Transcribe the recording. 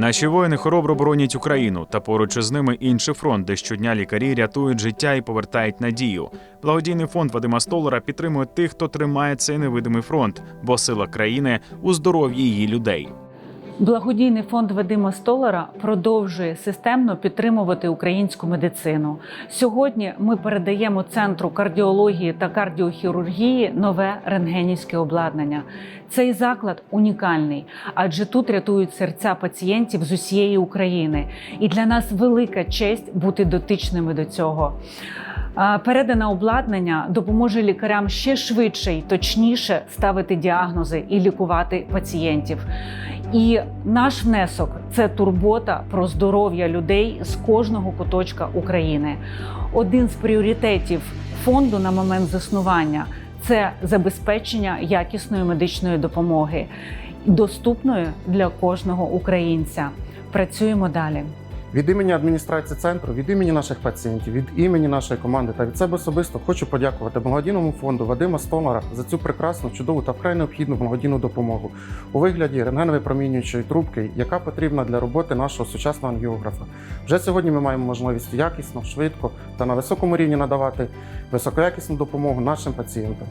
Наші воїни хоробро боронять Україну та поруч із ними інший фронт, де щодня лікарі рятують життя і повертають надію. Благодійний фонд Вадима Столара підтримує тих, хто тримає цей невидимий фронт, бо сила країни у здоров'ї її людей. Благодійний фонд Вадима Столара продовжує системно підтримувати українську медицину. Сьогодні ми передаємо центру кардіології та кардіохірургії нове рентгенівське обладнання. Цей заклад унікальний, адже тут рятують серця пацієнтів з усієї України. І для нас велика честь бути дотичними до цього. Передане обладнання допоможе лікарям ще швидше і точніше ставити діагнози і лікувати пацієнтів. І наш внесок це турбота про здоров'я людей з кожного куточка України. Один з пріоритетів фонду на момент заснування це забезпечення якісної медичної допомоги, доступної для кожного українця. Працюємо далі. Від імені адміністрації центру, від імені наших пацієнтів, від імені нашої команди та від себе особисто хочу подякувати благодійному фонду Вадима Стомара за цю прекрасну, чудову та вкрай необхідну благодійну допомогу у вигляді рентгенової промінюючої трубки, яка потрібна для роботи нашого сучасного ангіографа. Вже сьогодні ми маємо можливість якісно, швидко та на високому рівні надавати високоякісну допомогу нашим пацієнтам.